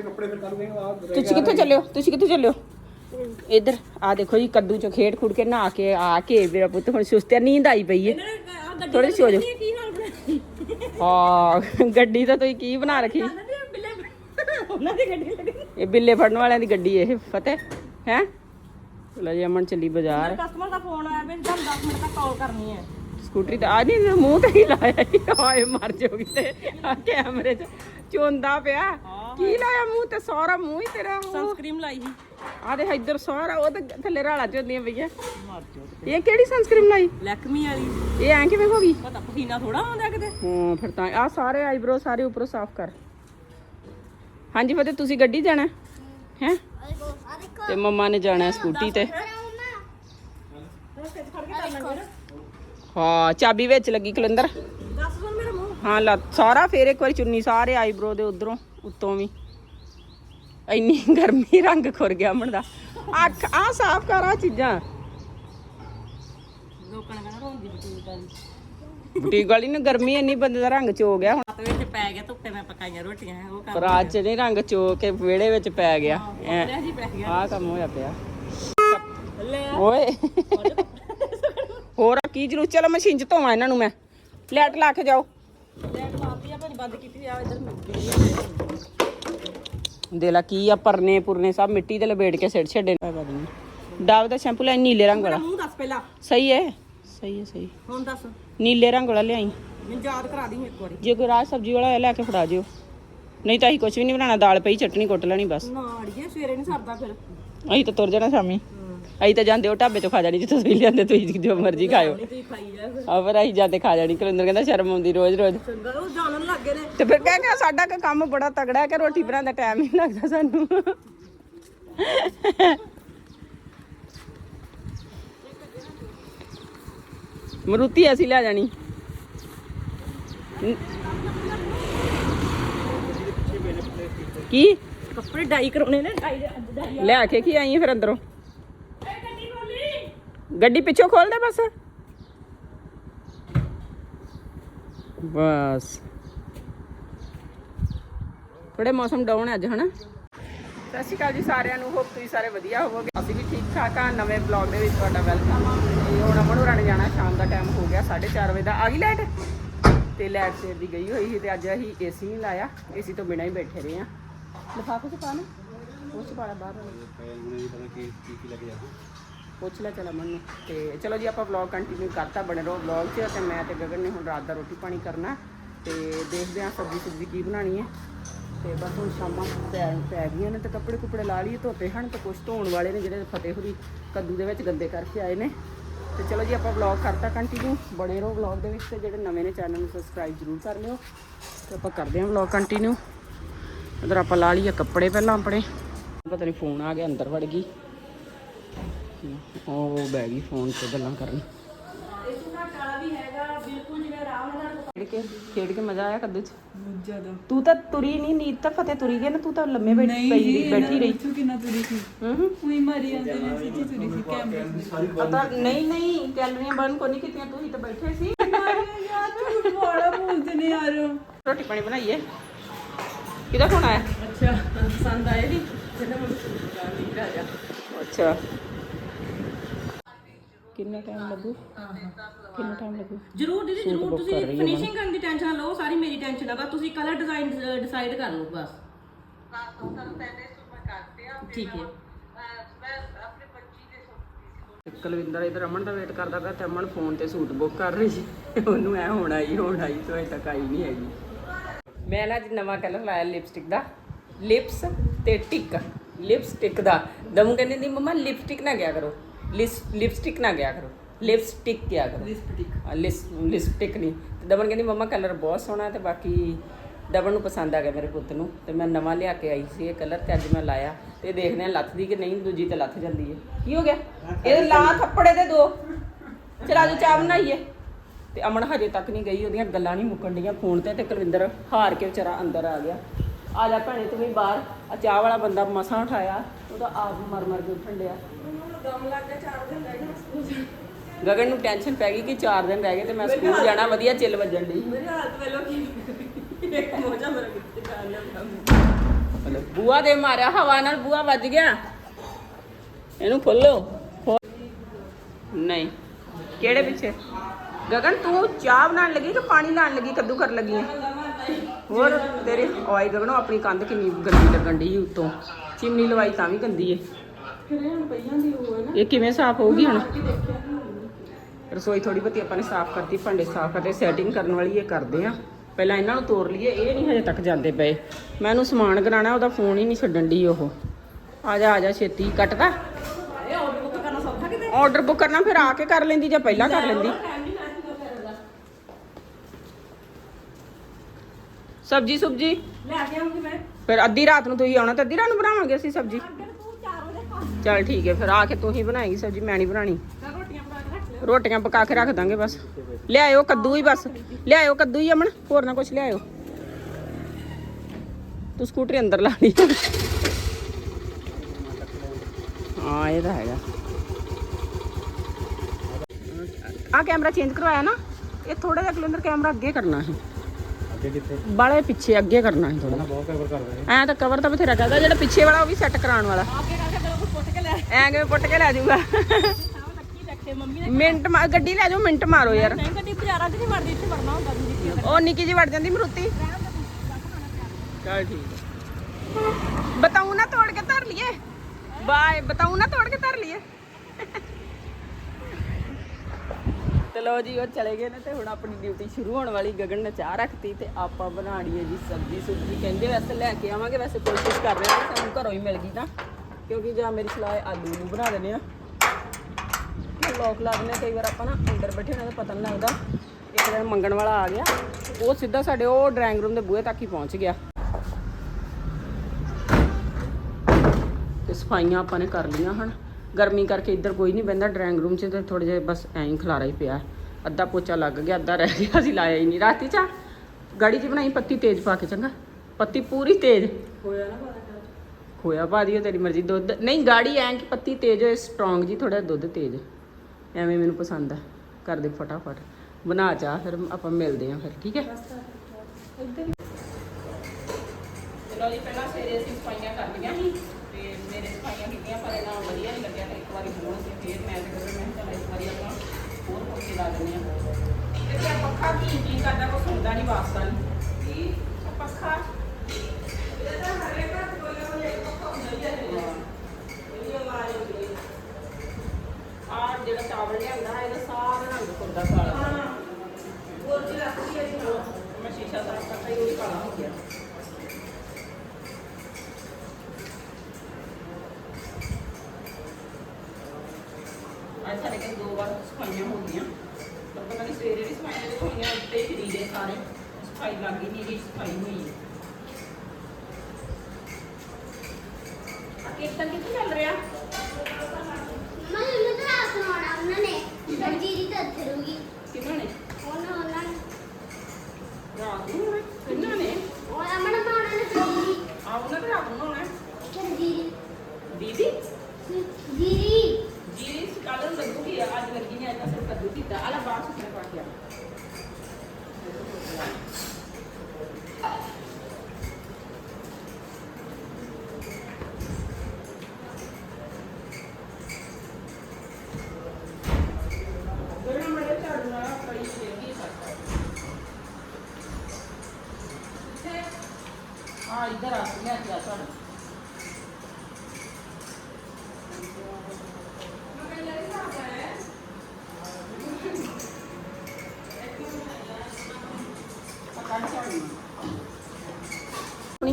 ਤੁਸੀਂ ਕਿੱਥੇ ਚੱਲਿਓ ਤੁਸੀਂ ਕਿੱਥੇ ਚੱਲਿਓ ਇੱਧਰ ਆ ਦੇਖੋ ਜੀ ਕੱਦੂ ਚ ਖੇਡ ਖੁੜ ਕੇ ਨਹਾ ਕੇ ਆ ਕੇ ਮੇਰਾ ਪੁੱਤ ਹੁਣ ਸੁਸਤਿਆ ਨੀਂਦ ਆਈ ਪਈ ਹੈ। ਥੋੜੀ ਸੋ ਜਾਓ। ਹਾਂ ਗੱਡੀ ਤਾਂ ਤੁਸੀਂ ਕੀ ਬਣਾ ਰੱਖੀ? ਬਿੱਲੇ ਉਹਨਾਂ ਦੀ ਗੱਡੀ ਲੱਗੀ। ਇਹ ਬਿੱਲੇ ਫੜਨ ਵਾਲਿਆਂ ਦੀ ਗੱਡੀ ਇਹ ਫਤਿਹ ਹੈ? ਚਲੋ ਜੀ ਅਮਨ ਚੱਲੀ ਬਾਜ਼ਾਰ। ਕਸਟਮਰ ਦਾ ਫੋਨ ਆਇਆ ਮੈਂ ਤੁਹਾਨੂੰ 10 ਮਿੰਟ ਤੱਕ ਕਾਲ ਕਰਨੀ ਹੈ। ਸਕੂਟਰੀ ਤਾਂ ਆ ਨਹੀਂ ਮੂੰਹ ਤੇ ਹੀ ਲਾਇਆ। ਹਾਏ ਮਰ ਜਾਓਗੀ। ਤੇ ਆ ਕੈਮਰੇ 'ਚ ਚੋਂਦਾ ਪਿਆ। ਕੀ ਲਾਇਆ ਮੂੰਹ ਤੇ? ਸਾਰਾ ਮੂੰਹ ਹੀ ਤੇਰਾ। ਸਨਸਕ੍ਰੀਮ ਲਾਈ ਸੀ। ਆ ਦੇ ਇੱਧਰ ਸਾਰਾ ਉਹ ਤੇ ਥੱਲੇ ਰਾਲਾ ਚੋਂਦੀਆਂ ਪਈਆਂ। ਮਰ ਜਾਓ ਇਹ ਕਿਹੜੀ ਸਨਸਕ੍ਰੀਮ ਲਾਈ? ਲੈਕਮੀ ਵਾਲੀ। ਇਹ ਐਂ ਕਿਵੇਂ ਹੋ ਗਈ? ਪਤਾ ਪਸੀਨਾ ਥੋੜਾ ਆਉਂਦਾ ਕਿਤੇ। ਹਾਂ ਫਿਰ ਤਾਂ ਆ ਸਾਰੇ ਆਈਬ੍ਰੋ ਸਾਰੇ ਉੱਪਰੋਂ ਸਾਫ਼ ਕਰ। ਹਾਂਜੀ ਫਤਿਹ ਤੁਸੀਂ ਗੱਡੀ ਜਾਣਾ? ਹੈ? ਤੇ ਮੰਮਾ ਨੇ ਜਾਣਾ ਸਕੂਟੀ ਤੇ। ਹਾਂ ਚਾਬੀ ਵਿੱਚ ਲੱਗੀ ਕਲੰਦਰ ਦੱਸ ਸੁਣ ਮੇਰਾ ਮੂੰਹ। ਹਾਂ ਲਾ ਸਾਰਾ ਫੇਰ ਇੱਕ ਵਾਰੀ ਚੁੰਨੀ ਸਾਰੇ ਆਈਬ੍ਰੋ ਦੇ ਉਧਰੋਂ। ਉੱਤੋਂ ਵੀ। ਇੰਨੀ ਗਰਮੀ ਰੰਗ ਖੁਰ ਗਿਆ ਮਣ ਦਾ। ਅੱਖ ਆ ਸਾਫ਼ ਕਰ ਆ ਚੀਜ਼ਾਂ। ਲੋਕਾਂ ਨੇ ਕਹਿਣਾ ਰੋਂਦੀ ਬਤੂਰ ਦਾ ਬੁਟੀਕ ਵਾਲੀ ਨੂੰ ਗਰਮੀ ਇੰਨੀ ਬੰਦੇ ਦਾ ਰੰਗ ਚੋ ਗਿਆ ਹੁਣ। ਹੱਥ ਵਿੱਚ ਪੈ ਗਿਆ ਧੁੱਪੇ ਮੈਂ ਪਕਾਈਆਂ ਰੋਟੀਆਂ ਉਹ ਕਰ ਰਾਤ ਚ ਨਹੀਂ ਰੰਗ ਚੋ ਕੇ ਵਿਹੜੇ ਵਿੱਚ ਪੈ ਗਿਆ। ਲਿਆ ਜੀ ਪੈ ਗਿਆ। ਆ ਕੰਮ ਹੋਇਆ ਪਿਆ। ਲੈ। ਓਏ। ਹੋਰ ਕੀ ਜ਼ਰੂਰ ਚਲੋ ਮਸ਼ੀਨ ਚ ਧੋਵਾਂ ਇਹਨਾਂ ਨੂੰ ਮੈਂ। ਲੈਟ ਲਾ ਕੇ ਜਾਓ। ਬੰਦ ਕੀਤੀ ਆ ਇਧਰ ਮਿਲਦੀ ਦੇ। ਲਾ ਕੀ ਆ ਪਰਨੇ ਪੁਰਨੇ ਸਭ ਮਿੱਟੀ ਦੇ ਲਪੇਟ ਕੇ ਸਿੱਟ ਛੱਡੇ ਡਾਵ ਦਾ ਸ਼ੈਂਪੂ ਲੈ ਨੀਲੇ ਰੰਗ ਵਾਲਾ। ਮੂੰਹ ਦੱਸ ਪਹਿਲਾਂ। ਸਹੀ ਹੈ ਸਹੀ ਹੈ ਸਹੀ। ਹੁਣ ਦੱਸ। ਨੀਲੇ ਰੰਗ ਵਾਲਾ ਲਿਆਈ। ਮੈਨੂੰ ਯਾਦ ਕਰਾ ਦੀ ਇੱਕ ਵਾਰੀ। ਜੇ ਕੋਈ ਰਾਜ ਸਬਜ਼ੀ ਵਾਲਾ ਹੋਇਆ ਲੈ ਕੇ ਫੜਾ ਜਿਓ। ਨਹੀਂ ਤਾਂ ਅਸੀਂ ਕੁਝ ਵੀ ਨਹੀਂ ਬਣਾਉਣਾ ਦਾਲ ਪਈ ਚਟਨੀ ਕੁੱਟ ਲੈਣੀ ਬਸ। ਨਾ ਅੜੀਏ ਸਵੇਰੇ ਨਹੀਂ ਸਰਦਾ ਫਿਰ। ਅਸੀਂ ਤਾਂ ਤੁਰ ਜਾਣਾ ਸ਼ਾਮੀ। ਅਸੀਂ ਤਾਂ ਜਾਂਦੇ ਉਹ ਢਾਬੇ ਤੋਂ ਖਾ ਜਾਣੀ ਜਿੱਥੋਂ ਤੁਸੀਂ ਲਿਆਂਦੇ ਤੁਸੀਂ ਜੋ ਮਰਜ਼ੀ ਖਾਇਓ। ਫਿਰ ਆ ਫਿਰ ਅਸੀਂ ਜਾਂਦੇ ਖਾ ਜਾਣੀ ਕੁਲਿੰਦਰ ਕਹਿੰਦਾ ਸ਼ਰਮ ਆਉਂਦੀ ਰੋਜ਼ ਰੋਜ਼। ਚੰਗਾ ਉਹ ਜਾਣਨ ਲੱਗੇ ਨੇ। ਤੇ ਫਿਰ ਕਹਿ ਕੇ ਸਾਡਾ ਕੰਮ ਬੜਾ ਤਗੜਾ ਹੈ ਕਿ ਰੋਟੀ ਬਣਾਉਣ ਦਾ ਟਾਈਮ ਹੀ ਨਹੀਂ ਲੱਗਦਾ ਸਾਨੂੰ। ਮਰੂਤੀ ਅਸੀਂ ਲੈ ਜਾਣੀ। ਕੀ? ਕੱਪੜੇ ਡਾਈ ਕਰਾਉਣੇ ਨੇ ਡਾਈ ਲੈ ਕੇ ਕੀ ਆਈ ਫਿਰ ਅੰਦਰੋਂ? ਗੱਡੀ ਪਿੱਛੋਂ ਖੋਲ ਦੇ ਬਸ? ਬਸ। ਥੋੜੇ ਮੌਸਮ ਡਾਊਨ ਅੱਜ, ਹਨਾ? ਸਤਿ ਸ਼੍ਰੀ ਅਕਾਲ ਜੀ ਸਾਰਿਆਂ ਨੂੰ ਹੋਪ ਤੁਸੀਂ ਸਾਰੇ ਵਧੀਆ ਹੋਵੋਗੇ। ਅਸੀਂ ਵੀ ਠੀਕ ਠਾਕ ਆ, ਨਵੇਂ ਬਲੌਗ ਦੇ ਵਿੱਚ ਤੁਹਾਡਾ ਵੈਲਕਮ ਆ। ਤੇ ਹੁਣ ਅਮਨ ਹੋਰਾਂ ਨੇ ਜਾਣਾ, ਸ਼ਾਮ ਦਾ ਟਾਈਮ ਹੋ ਗਿਆ 4:30 ਵਜੇ ਦਾ। ਆ ਗਈ ਲਾਈਟ ਤੇ ਲਾਈਟ ਸਵੇਰ ਦੀ ਗਈ ਹੋਈ ਸੀ ਤੇ ਅੱਜ ਅਸੀਂ ਏਸੀ ਨਹੀਂ ਲਾਇਆ ਏਸੀ ਤੋਂ ਬਿਨਾਂ ਹੀ ਬੈਠੇ ਰਹੇ ਆ। ਲਿਫਾਫੇ ਚ ਪਾ ਨਾ। ਉਹ ਚ ਪਾਲਾ ਬਾਹਰ। ਪੁੱਛ ਲੈ ਚਲ ਅਮਨ ਨੂੰ। ਤੇ ਚਲੋ ਜੀ, ਆਪਾਂ ਵਲੌਗ ਕੰਟੀਨਿਊ ਕਰਤਾ ਬਣੇ ਰਹੋ ਵਲੌਗ 'ਚ। ਤੇ ਮੈਂ ਤੇ ਗਗਨ ਨੇ ਹੁਣ ਰਾਤ ਦਾ ਰੋਟੀ ਪਾਣੀ ਕਰਨਾ। ਤੇ ਦੇਖਦੇ ਹਾਂ ਸਬਜ਼ੀ ਸੁਬਜ਼ੀ ਕੀ ਬਣਾਣੀ ਹੈ। ਤੇ ਬਸ ਹੁਣ ਸ਼ਾਮਾਂ ਪੈ ਪੈ ਗਈਆਂ ਨੇ ਤੇ ਕੱਪੜੇ ਕੁਪੜੇ ਲਾ ਲਈਏ, ਧੋਤੇ ਹਨ ਤੇ ਕੁਝ ਧੋਣ ਵਾਲੇ ਨੇ ਜਿਹੜੇ ਫਤਿਹ ਹੁਰੀ ਕੱਦੂ ਦੇ ਵਿੱਚ ਗੰਦੇ ਕਰਕੇ ਆਏ ਨੇ। ਤੇ ਚਲੋ ਜੀ, ਆਪਾਂ ਵਲੌਗ ਕਰਤਾ ਕੰਟੀਨਿਊ ਬਣੇ ਰਹੋ ਵਲੌਗ ਦੇ ਵਿੱਚ ਤੇ ਜਿਹੜੇ ਨਵੇਂ ਨੇ ਚੈਨਲ ਨੂੰ ਸਬਸਕ੍ਰਾਈਬ ਜ਼ਰੂਰ ਕਰ ਲਿਓ। ਤੇ ਆਪਾਂ ਕਰਦੇ ਹਾਂ ਵਲੌਗ ਕੰਟੀਨਿਊ ਉਧਰ ਆਪਾਂ ਲਾ ਲਈਏ ਕੱਪੜੇ ਪਹਿਲਾਂ ਆਪਣੇ। ਪਤਾ ਨਹੀਂ ਫੋਨ ਆ ਗਿਆ, ਅੰਦਰ ਵੜ ਗਈ। ਉਹ ਬਹਿ ਗਈ ਫੋਨ ਤੇ ਗੱਲਾਂ ਕਰਨ। ਇਸ ਦਾ ਕਾਲਾ ਵੀ ਹੈਗਾ ਬਿਲਕੁਲ ਜਿਵੇਂ ਆਰਾਮ ਨਾਲ ਖੇਡ ਕੇ ਖੇਡ ਕੇ ਮਜ਼ਾ ਆਇਆ ਕੱਦੂ ਚ? ਜਦੋਂ ਤੂੰ ਤਾਂ ਤੁਰੀ ਨਹੀਂ ਨੀਤ ਤਾਂ ਫਤਿਹ ਤੁਰੀ ਗਈ ਨਾ ਤੂੰ ਤਾਂ ਲੰਮੇ ਬੈਠੀ ਪਈ ਬੈਠੀ ਰਹੀ। ਤੂੰ ਕਿੰਨਾ ਤੁਰੀ ਸੀ। ਹੂੰ ਹੂੰ। ਉਹੀ ਮਾਰੀ ਜਾਂਦੇ ਨੇ ਸਿੱਧੀ ਤੁਰੀ ਸੀ ਕੈਮਰੇ ਪਤਾ ਨਹੀਂ ਨਹੀਂ ਕੈਲਰੀਆਂ ਬਰਨ ਕੋ ਨਹੀਂ ਕੀਤੀਆਂ ਤੂੰ ਹੀ ਤਾਂ ਬੈਠੇ ਸੀ। ਯਾਰ ਤੂੰ ਬੜਾ ਬੋਲਦੇ ਨੇ ਯਾਰ। ਰੋਟੀ ਪਾਣੀ ਬਣਾਈਏ। ਕਿਹਦਾ ਫੋਨ ਆਇਆ? ਅੱਛਾ। ਪਸੰਦ ਆਏ ਨਹੀਂ ਕਹਿੰਦਾ ਮੈਂ ਜਾ ਜਾ ਅੱਛਾ। ਕਿੰਨਾ ਟਾਈਮ ਲੱਗੂ? ਕਿੰਨਾ ਟਾਈਮ ਲੱਗੂ? ਜਰੂਰ ਦੀਦੀ ਜਰੂਰ ਤੁਸੀਂ ਫਿਨਿਸ਼ਿੰਗ ਕਰਨ ਦੀ ਟੈਨਸ਼ਨ ਲਓ ਸਾਰੀ ਮੇਰੀ ਟੈਨਸ਼ਨ ਹੈਗਾ ਤੁਸੀਂ ਕਲਰ ਡਿਜ਼ਾਈਨ ਡਿਸਾਈਡ ਕਰ ਲਓ ਬਸ। ਠੀਕ ਹੈ। ਕੁਲਵਿੰਦਰ ਇਧਰ ਅਮਨ ਦਾ ਵੇਟ ਕਰਦਾ ਪਿਆ ਤੇ ਅਮਨ ਫੋਨ ਤੇ ਸੂਟ ਬੁੱਕ ਕਰ ਰਹੀ ਸੀ। ਉਹਨੂੰ ਐ ਹੋਣਾ ਹੀ ਹੋਣਾ ਹੀ ਤੋਂ ਅਜੇ ਤੱਕ ਆਈ ਨਹੀਂ ਹੈਗੀ। ਮੈਂ ਨਾ ਅੱਜ ਨਵਾਂ ਕਲਰ ਲਾਇਆ ਲਿਪਸਟਿਕ ਦਾ। ਲਿਪਸ ਤੇ ਟਿਕ ਲਿਪਸਟਿਕ ਦਾ। ਦਮੂ ਕਹਿੰਦੀ ਦੀ ਮੰਮਾ ਲਿਪਸਟਿਕ ਨਾ ਗਿਆ ਕਰੋ? ਲਿਪਸਟਿਕ ਨਾ ਗਿਆ ਕਰੋ। ਲਿਪਸਟਿਕ ਕਿਆ ਕਰੋ। ਲਿਪਸਟਿਕ। ਲਿਪਸਟਿਕ ਨਹੀਂ। ਤੇ ਦਮਨ ਕਹਿੰਦੀ ਮੰਮਾ ਕਲਰ ਬਹੁਤ ਸੋਹਣਾ ਤੇ ਬਾਕੀ ਦਮਨ ਨੂੰ ਪਸੰਦ ਆ ਗਿਆ ਮੇਰੇ ਪੁੱਤ ਨੂੰ। ਤੇ ਮੈਂ ਨਵਾਂ ਲਿਆ ਕੇ ਆਈ ਸੀ ਇਹ ਕਲਰ ਤੇ ਅੱਜ ਮੈਂ ਲਾਇਆ। ਤੇ ਦੇਖਦੇ ਹਾਂ ਲੱਥਦੀ ਕਿ ਨਹੀਂ ਦੂਜੀ ਤੇ ਲੱਥ ਜਾਂਦੀ ਹੈ। ਕੀ ਹੋ ਗਿਆ? ਇਹ ਲਾ ਥੱਪੜੇ ਦੇ ਦੋ। ਚਲ ਆਜੋ ਚਾਹ ਬਣਾਈਏ। ਤੇ ਅਮਨ ਹਜੇ ਤੱਕ ਨਹੀਂ ਗਈ ਉਹਦੀਆਂ ਗੱਲਾਂ ਨਹੀਂ ਮੁੱਕਣ ਡੀਆਂ ਫੋਨ ਤੇ ਤੇ ਕੁਲਵਿੰਦਰ ਹਾਰ ਕੇ ਵਿਚਾਰਾ ਅੰਦਰ ਆ ਗਿਆ। ਆ ਜਾ ਭੈਣੇ ਤੂੰ ਵੀ ਬਾਹਰ। ਆ ਚਾਹ ਵਾਲਾ ਬੰਦਾ ਮਸਾਂ ਉਠਾਇਆ ਉਹਦਾ ਆਪ ਮਰ ਮਰ ਕੇ ਉੱਠਣ ਡਿਆ। ਦਮ ਲੱਗ ਗਿਆ ਚਾਰ ਦਿਨ ਰਹਿ ਗਏ ਸਕੂਲ ਗਗਨ ਨੂੰ ਟੈਨਸ਼ਨ ਪੈ ਗਈ ਕਿ 4 ਦਿਨ ਰਹਿ ਗਏ ਤੇ ਮੈਂ ਸਕੂਲ ਜਾਣਾ ਵਧੀਆ ਚਿੱਲ ਵੱਜਣ ਦੀ ਮੇਰੀ ਹਾਲਤ ਵੇਲੋ ਕੀ ਇੱਕ ਮੋਜਾ ਮੇਰਾ ਕਿੱਥੇ ਜਾ ਲਿਆ ਬੂਆ ਦੇ ਮਾਰਿਆ ਹਵਾ ਨਾਲ ਬੂਆ ਵੱਜ ਗਿਆ। ਇਹਨੂੰ ਖੋਲੋ। ਖੋਲ- ਨਹੀਂ। ਕਿਹੜੇ ਪਿੱਛੇ? ਗਗਨ ਤੂੰ ਚਾਹ ਬਣਾਉਣ ਲੱਗੀ ਕਿ ਪਾਣੀ ਲਾਉਣ ਲੱਗੀ ਕੱਦੂ ਕਰ ਲੱਗੀ ਹੈ ਹੋਰ ਤੇਰੇ ਓਏ ਗਗਨੋ ਆਪਣੀ ਕੰਧ ਕਿੰਨੀ ਗੰਦੀ ਲੱਗਣ ਦੀ ਉਤੋਂ। ਚਿਮਨੀ ਲਵਾਈ ਤਾਂ ਵੀ ਗੰਦੀ ਹੈ ਫਿਰ ਹੁਣ ਪਈਆਂ ਦੀ ਉਹ ਹੈ ਨਾ ਇਹ ਕਿਵੇਂ ਸਾਫ਼ ਹੋਊਗੀ। ਹੁਣ ਰਸੋਈ ਥੋੜੀ ਬਹੁਤੀ ਆਪਾਂ ਨੇ ਸਾਫ਼ ਕਰਤੀ ਭਾਂਡੇ ਸਾਫ਼ ਕਰਦੇ ਸੈਟਿੰਗ ਕਰਨ ਵਾਲੀ ਇਹ ਕਰਦੇ ਆ। ਪਹਿਲਾਂ ਇਹਨਾਂ ਨੂੰ ਤੋੜ ਲਈਏ ਇਹ ਨਹੀਂ ਹਜੇ ਤੱਕ ਜਾਂਦੇ ਪਏ। ਮੈਂ ਉਹਨੂੰ ਸਮਾਨ ਕਰਾਣਾ ਉਹਦਾ ਫੋਨ ਹੀ ਨਹੀਂ ਛੱਡਣ ਦੀ ਉਹ। ਆ ਜਾ ਆ ਜਾ ਛੇਤੀ ਕੱਟਦਾ? ਇਹ ਆਰਡਰ ਬੁੱਕ ਕਰਨਾ ਸੌਖਾ ਕਿਤੇ ਆਰਡਰ ਬੁੱਕ ਕਰਨਾ ਫਿਰ ਆ ਕੇ ਕਰ ਲੈਂਦੀ ਜਾਂ ਪਹਿਲਾਂ ਕਰ ਲੈਂਦੀ? ਟਾਈਮ ਨਹੀਂ ਲੱਗਦਾ ਫਿਰ ਉਹਦਾ ਸਬਜੀ ਸੁਬਜੀ? ਲੈ ਕੇ ਆਉਂਗੀ ਮੈਂ। ਫਿਰ ਅੱਧੀ ਰਾਤ ਨੂੰ ਤੁਸੀਂ ਆਉਣਾ ਤਾਂ ਅੱਧੀ ਰਾਤ ਨੂੰ ਬਣਾਵਾਂਗੇ ਅਸੀਂ ਸਬਜੀ। ਅੱਗੇ ਤੂੰ 4 ਵਜੇ ਖਾ ਚਲ ਠੀਕ ਹੈ ਫਿਰ ਆ ਕੇ ਤੂੰ ਹੀ ਬਣਾਏਗੀ ਸਬਜੀ ਮੈਂ ਨਹੀਂ ਬਣਾਣੀ ਮੈਂ ਰੋਟੀਆਂ ਬਣਾ ਕੇ ਰੱਖ ਲਿਆ ਰੋਟੀਆਂ ਪਕਾ ਕੇ ਰੱਖ ਦਾਂਗੇ ਬਸ। ਲਿਆਇਓ ਕੱਦੂ ਹੀ ਬਸ। ਲਿਆਇਓ ਕੱਦੂ ਹੀ ਅਮਨ ਹੋਰ ਨਾ ਕੁਝ ਲਿਆਇਓ। ਤੂੰ ਸਕੂਟਰੀ ਅੰਦਰ ਲਾ ਲਈ। ਹਾਂ ਇਹ ਤਾਂ ਹੈਗਾ। ਆ ਕੈਮਰਾ ਚੇਂਜ ਕਰਵਾਇਆ ਨਾ ਇਹ ਥੋੜਾ ਜਿਹਾ ਕਲੰਦਰ ਕੈਮਰਾ ਅੱਗੇ ਕਰਨਾ ਹੈ ਅੱਗੇ ਕਿੱਥੇ? ਬਾਲੇ ਪਿੱਛੇ ਅੱਗੇ ਕਰਨਾ ਹੈ ਥੋੜਾ ਨਾ ਬਹੁਤ ਕਵਰ ਕਰ ਰਹੇ ਐ ਤਾਂ ਕਵਰ ਤਾਂ ਬਥੇਰਾ ਕਰਦਾ ਜਿਹੜਾ ਪਿੱਛੇ ਵਾਲਾ ਉਹ ਵੀ ਸੈੱਟ ਕਰਾਉਣ ਵਾਲਾ ਅੱਗੇ ਕਰਕੇ ਤੇਰਾ ਕੁਝ ਪੁੱਟ ਕੇ ਲੈ ਐ ਕਿਵੇਂ ਪੁੱਟ ਕੇ ਲੈ ਜਾਊਗਾ? ਮਿੰਟ ਮਾ- ਗੱਡੀ ਲੈ ਜਾਓ ਮਿੰਟ ਮਾਰੋ ਯਾਰ। ਨਹੀਂ ਗੱਡੀ ਬਾਜ਼ਾਰਾਂ 'ਚ ਨਹੀਂ ਵੜਦੀ ਇੱਥੇ ਵੜਨਾ ਹੁੰਦਾ ਤੁਸੀਂ ਇੱਥੇ ਉਹ ਨਿੱਕੀ ਜੀ ਵੜ ਜਾਂਦੀ ਮਰੂਤੀ। ਚਲ ਠੀਕ ਹੈ ਬਤਾਉ ਨਾ ਤੋੜ ਕੇ ਧਰ ਲਈਏ। ਬਾਏ ਬਤਾਉ ਨਾ ਤੋੜ ਕੇ ਧਰ ਲਈਏ। ਤੇ ਲੋ ਜੀ ਉਹ ਚਲੇ ਗਏ ਨੇ ਤੇ ਹੁਣ ਆਪਣੀ ਡਿਊਟੀ ਸ਼ੁਰੂ ਹੋਣ ਵਾਲੀ ਗਗਨ ਨੇ ਚਾਹ ਰੱਖਤੀ ਤੇ ਆਪਾਂ ਬਣਾਣੀ ਹੈ ਜੀ ਸਬਜ਼ੀ ਸੁਬਜ਼ੀ ਕਹਿੰਦੇ ਵੈਸੇ ਲੈ ਕੇ ਆਵਾਂਗੇ ਵੈਸੇ ਕੋਸ਼ਿਸ਼ ਕਰ ਰਹੇ ਹਾਂ ਕਿ ਸਾਨੂੰ ਘਰੋਂ ਹੀ ਮਿਲ ਗਈ ਤਾਂ। ਕਿਉਂਕਿ ਜਾਂ ਮੇਰੀ ਸਲਾਹ ਹੈ ਆਲੂ ਨੂੰ ਬਣਾ ਲੈਣੇ ਆ। ਲੋਕ ਲਾ ਦਿੰਦੇ ਹਾਂ, ਕਈ ਵਾਰ ਆਪਾਂ ਨਾ ਅੰਦਰ ਬੈਠੇ ਹੋਣਾ ਤਾਂ ਪਤਾ ਨਹੀਂ ਲੱਗਦਾ। ਇੱਕ ਦਿਨ ਮੰਗਣ ਵਾਲਾ ਆ ਗਿਆ। ਉਹ ਸਿੱਧਾ ਸਾਡੇ ਉਹ ਡਰਾਇੰਗ ਰੂਮ ਦੇ ਬੂਹੇ ਤੱਕ ਹੀ ਪਹੁੰਚ ਗਿਆ। ਤੇ ਸਫਾਈਆਂ ਆਪਾਂ ਨੇ ਕਰ ਲਈਆਂ ਹਨ। ਗਰਮੀ ਕਰਕੇ ਇੱਧਰ ਕੋਈ ਨਹੀਂ ਬਹਿੰਦਾ ਡਰਾਇੰਗ ਰੂਮ 'ਚ ਤੇ ਥੋੜੇ ਜਿਹਾ ਬਸ ਐਂ ਹੀ ਖਲਾਰਾ ਹੀ ਪਿਆ। ਅੱਧਾ ਪੋਚਾ ਲੱਗ ਗਿਆ ਅੱਧਾ ਰਹਿ ਗਿਆ ਅਸੀਂ ਲਾਇਆ ਹੀ ਨਹੀਂ। ਰਾਤੀ ਚਾ ਗਾੜੀ 'ਚ ਬਣਾਈ ਪੱਤੀ ਤੇਜ਼ ਪਾ ਕੇ ਚੰਗਾ। ਪੱਤੀ ਪੂਰੀ ਤੇਜ਼। ਹੋਇਆ ਨਾ ਬਾਰਾ ਖੋਇਆ ਪਾ ਦਿਓ ਤੇਰੀ ਮਰਜ਼ੀ। ਦੁੱਧ ਨਹੀਂ ਗਾੜੀ ਐਂ ਕਿ ਪੱਤੀ ਤੇਜ਼ ਹੋਏ ਸਟਰੋਂਗ ਜੀ ਥੋੜਾ ਦੁੱਧ ਤੇਜ਼। ਐਵੇਂ ਮੈਨੂੰ ਪਸੰਦ ਆ। ਕਰ ਦੇ ਫਟਾਫਟ। ਬਣਾ ਚਾਹ ਫਿਰ ਆਪਾਂ ਮਿਲਦੇ ਆਂ ਫਿਰ ਠੀਕ ਹੈ? ਚਲੋ ਜੀ ਪਹਿਲਾਂ ਸਵੇਰੇ ਅਸੀਂ ਸਫਾਈਆਂ ਕਰ ਲਈਆਂ। ਸੀ ਤੇ ਮੇਰੇ ਸਫਾਈਆਂ ਕੀਤੀਆਂ ਪਰ ਇਹਨਾਂ ਵਧੀਆ ਨਹੀਂ ਲੱਗਿਆ। ਤੇ ਇੱਕ ਵਾਰੀ ਹੋਰ ਅਸੀਂ ਫੇਰ ਮੈਂ ਤੇ ਫਿਰ ਮੈਂ ਚਲ ਇੱਕ ਵਾਰੀ ਆਪਾਂ ਹੋਰ ਪੋਚੇ ਲਾ ਦਿੰਦੇ ਆ। ਤੇ ਫਿਰ ਪੱਖਾ ਕੀ ਕੀ ਕਰਦਾ ਕੋ ਸੁਣਦਾ ਨਹੀਂ ਵਾਸਤਾ ਨਹੀਂ। ਕੀ? ਉਹ ਪੱਖਾ ਇਹਦਾ ਹਰੇ ਘਰ ਕੋਲ ਹੋ ਜਾਏ ਪੱਖਾ ਹੁੰਦਾ ਜਿਹੜਾ ਚਾਵਲ ਲਿਆਂਦਾ ਇਹਦਾ ਸਾਰਾ ਰੰਗ ਖੁੱਦਾ ਕਾਲਾ ਮੈਂ ਸ਼ੀਸ਼ਾ ਸਾਫ਼ ਕਰਤਾ ਹੀ ਵੀ ਕਾਲਾ ਹੋ ਗਿਆ ਅੱਜ ਸਾਡੇ ਕੋਲ ਦੋ ਵਾਰ ਸਫਾਈਆਂ ਹੋ ਗਈਆਂ। ਪਰ ਪਤਾ ਨਹੀਂ ਸਵੇਰੇ ਵੀ ਸਫਾਈਆਂ ਹੋਈਆਂ, ਉੱਤੇ ਹੀ ਫਰੀ ਦੇ ਸਾਰੇ। ਸਫ਼ਾਈ ਲੱਗ ਹੀ ਨਹੀਂ ਸਫ਼ਾਈ ਹੋਈ ਹੈ। ತಿರುಗಿ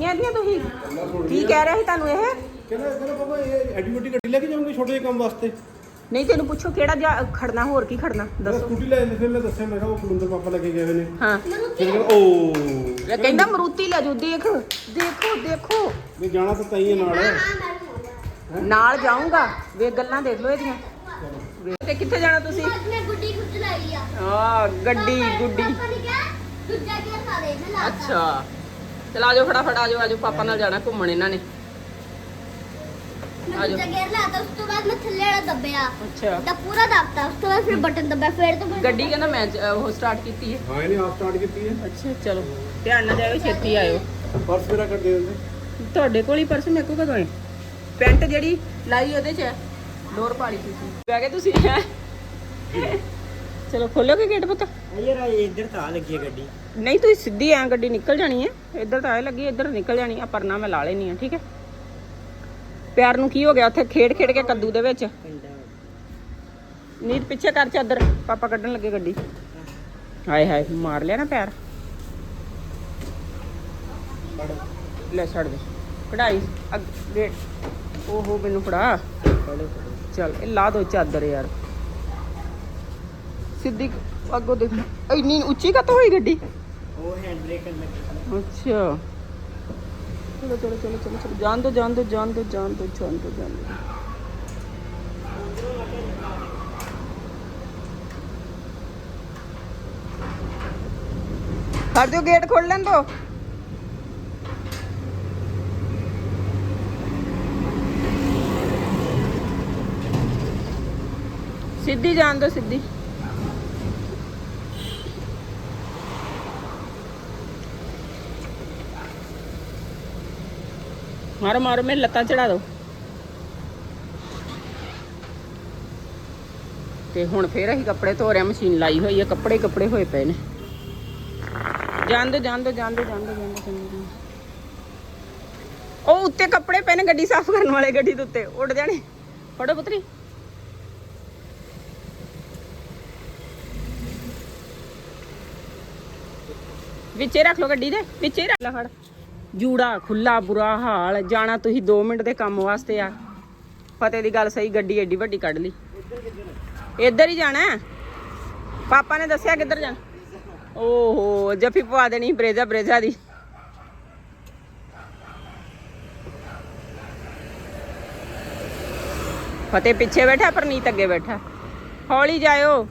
ਸੁਣੀਆਂ ਇਹਦੀਆਂ ਤੁਸੀਂ? ਕੀ ਕਹਿ ਰਿਹਾ ਸੀ ਤੁਹਾਨੂੰ ਇਹ? ਕਹਿੰਦਾ ਕਹਿੰਦਾ ਪਾਪਾ ਇਹ ਐਡੀ ਵੱਡੀ ਗੱਡੀ ਲੈ ਕੇ ਜਾਉਂਗੇ ਛੋਟੇ ਜਿਹੇ ਕੰਮ ਵਾਸਤੇ। ਨਹੀਂ ਤੈਨੂੰ ਪੁੱਛੋ ਕਿਹੜਾ ਜਾ ਖੜਨਾ ਹੋਰ ਕੀ ਖੜਨਾ ਮੈਂ ਦੱਸੋ। ਸਕੂਟੀ ਲੈ ਜਾਂਦੇ ਫਿਰ ਮੈਂ ਦੱਸਿਆ ਮੈਂ ਕਿਹਾ ਉਹ ਕੁਲੰਦਰ ਪਾਪਾ ਲੈ ਕੇ ਗਏ ਹੋਏ ਨੇ। ਹਾਂ। ਫਿਰ ਕਹਿੰਦਾ ਓ ਇਹ ਕਹਿੰਦਾ ਮਰੂਤੀ ਲੈ ਜਾਓ ਦੇਖ ਦੇਖੋ ਦੇਖੋ। ਵੀ ਜਾਣਾ ਤਾਂ ਤਾਈ ਹੈ ਨਾਲ। ਜਾਊਂਗਾ। ਵੇ ਗੱਲਾਂ ਦੇਖ ਲਓ ਇਹਦੀਆਂ। ਵੇ- ਤੇ ਕਿੱਥੇ ਜਾਣਾ ਤੁਸੀਂ? ਮੈਂ ਗੁੱਡੀ ਖੁਦ ਲਾਈ ਆ ਆ। ਗੱਡੀ ਗੁੱਡੀ ਪਾਪਾ ਨੇ ਕਿਹਾ ਦੂਜਾ ਕੀ ਖਾ ਦੇ ਮੈਂ ਲਾਤਾ ਅੱਛਾ। ਚਲ ਆਜੋ ਫਟਾਫਟ ਆਜੋ ਆਜੋ ਪਾਪਾ ਨਾਲ ਜਾਣਾ ਘੁੰਮਣ ਇਹਨਾਂ ਨੇ। ਆ ਜਾਓ। ਦੂਜਾ ਗੇਅਰ ਲਾਤਾ ਉਸ ਤੋਂ ਬਾਅਦ ਮੈਂ ਥੱਲੇ ਵਾਲਾ ਦੱਬਿਆ। ਅੱਛਾ। ਦਾ ਪੂਰਾ ਦੱਬਤਾ ਉਸ ਤੋਂ ਬਾਅਦ ਫਿਰ ਬਟਨ ਦੱਬਿਆ ਫਿਰ ਤੋਂ ਫਿਰ ਗੱਡੀ ਕਹਿੰਦਾ ਮੈਂ ਅਹ, ਉਹ ਸਟਾਰਟ ਕੀਤੀ ਹੈ। ਹਾਂ ਇਹਨੇ ਆਪ ਸਟਾਰਟ ਕੀਤੀ ਹੈ। ਅੱਛਾ ਚਲੋ ਧਿਆਨ ਨਾਲ ਜਾਇਓ ਛੇਤੀ ਆਇਓ। ਪਰਸ ਮੇਰਾ ਕੱਢ ਦੇ ਦਿੰਦੇ ਤੁਹਾਡੇ ਕੋਲ ਹੀ ਪਰਸ ਮੇਰੇ ਕੋਲ ਕਦੋਂ ਹੈ? ਪੈਂਟ ਜਿਹੜੀ ਲਾਈ ਉਹਦੇ 'ਚ ਹੈ ਲੋਰ ਪਾਲੀ ਤੁਸੀਂ। ਬਹਿ ਗਏ ਤੁਸੀਂ ਹੈ? ਚਲੋ ਖੋਲੋਗੇ ਗੇਟ ਪੁੱਤ। ਯਾਰ ਇੱਧਰ ਤਾਂ ਲੱਗੀ ਹੈ ਗੱਡੀ। ਨਹੀਂ, ਤੁਸੀਂ ਸਿੱਧੀ ਐ ਗੱਡੀ ਨਿਕਲ ਜਾਣੀ ਹੈ ਇੱਧਰ ਤਾਂ ਐ ਲੱਗੀ, ਇੱਧਰ ਨਿਕਲ ਜਾਣੀ। ਆ ਪਰਨਾ ਮੈਂ ਲਾ ਲੈਣੀ ਆ, ਠੀਕ ਹੈ ਪਿਆਰ ਨੂੰ ਕੀ ਹੋ ਗਿਆ ਉੱਥੇ? ਖੇਡ ਖੇਡ ਕੇ ਕੱਦੂ ਦੇ ਵਿੱਚ। ਨੀਤ, ਪਿੱਛੇ ਕਰ ਚਾਦਰ ਪਾਪਾ ਕੱਢਣ ਲੱਗੇ ਗੱਡੀ। ਹਾਏ ਹਾਏ, ਮਾਰ ਲਿਆ ਨਾ ਪੈਰ ਲੈ ਛੱਡ ਦੇ। ਕਢਾਈ। ਅੱਗੇ ਓਹੋ, ਮੈਨੂੰ ਫੜਾ। ਚੱਲ, ਇਹ ਲਾ ਦੋ ਚਾਦਰ ਯਾਰ। ਸਿੱਧੀ ਅੱਗੋਂ ਦੇਖ। ਇੰਨੀ ਉੱਚੀ ਕਾ ਹੋਈ ਗੱਡੀ? ਉਹ ਹੈਂਡ ਬ੍ਰੇਕ ਕਰਨ ਲੱਗੀ ਅੱਛਾ ਚਲੋ ਚਲੋ ਚਲੋ ਚਲੋ ਚਲੋ ਜਾਣ ਦੋ ਜਾਣ ਦੋ ਜਾਣ ਦੋ ਜਾਣ ਦੋ ਜਾਣ ਦੋ ਜਾਣ ਦੋ ਕਰ ਦਿਓ ਗੇਟ ਖੋਲ ਲੈਣ ਦੋ ਸਿੱਧੀ ਜਾਣ ਦੋ ਸਿੱਧੀ ਮਾਰੋ ਲੱਤਾਂ ਚੜਾ ਦਿਓ। ਤੇ ਹੁਣ ਫੇਰ ਅਸੀਂ ਕੱਪੜੇ ਧੋ ਰਿਆ ਮਸ਼ੀਨ ਲਾਈ ਹੋਈ ਹੈ, ਕੱਪੜੇ ਕੱਪੜੇ ਹੋਏ ਪਏ ਨੇ। ਜਾਂਦੇ ਜਾਂਦੇ ਜਾਣ ਦੋ ਜਾਣ ਉਹ ਉੱਤੇ ਕੱਪੜੇ ਪਏ ਨੇ ਗੱਡੀ ਸਾਫ਼ ਕਰਨ ਵਾਲੇ, ਗੱਡੀ ਦੇ ਉੱਤੇ। ਉੱਡ ਜਾਣੇ। ਫੜੋ ਪੁੱਤਰੀ। ਵਿੱਚੇ ਰੱਖ ਲਓ ਗੱਡੀ ਦੇ, ਵਿੱਚੇ ਰੱਖ ਲੈ ਫੜ। ਜੂੜਾ ਖੁੱਲਾ ਬੁਰਾ ਹਾਲ, ਜਾਣਾ ਤੁਸੀਂ 2 ਮਿੰਟ ਦੇ ਕੰਮ ਵਾਸਤੇ ਆ। ਫਤਿਹ ਦੀ ਗੱਲ ਸਹੀ, ਗੱਡੀ ਐਡੀ ਵੱਡੀ ਕੱਢ ਲਈ। ਇੱਧਰ ਹੀ ਜਾਣਾ ਪਾਪਾ ਨੇ ਦੱਸਿਆ ਕਿੱਧਰ ਜਾਣਾ? ਓਹੋ, ਜੱਫੀ ਪਵਾ ਦੇਣੀ ਬਰੇਜ਼ਾ ਬਰੇਜ਼ਾ ਦੀ। ਫਤਿਹ ਪਿੱਛੇ ਬੈਠਾ, ਪਰਨੀਤ ਅੱਗੇ ਬੈਠਾ। ਹੌਲੀ ਜਾਇਓ।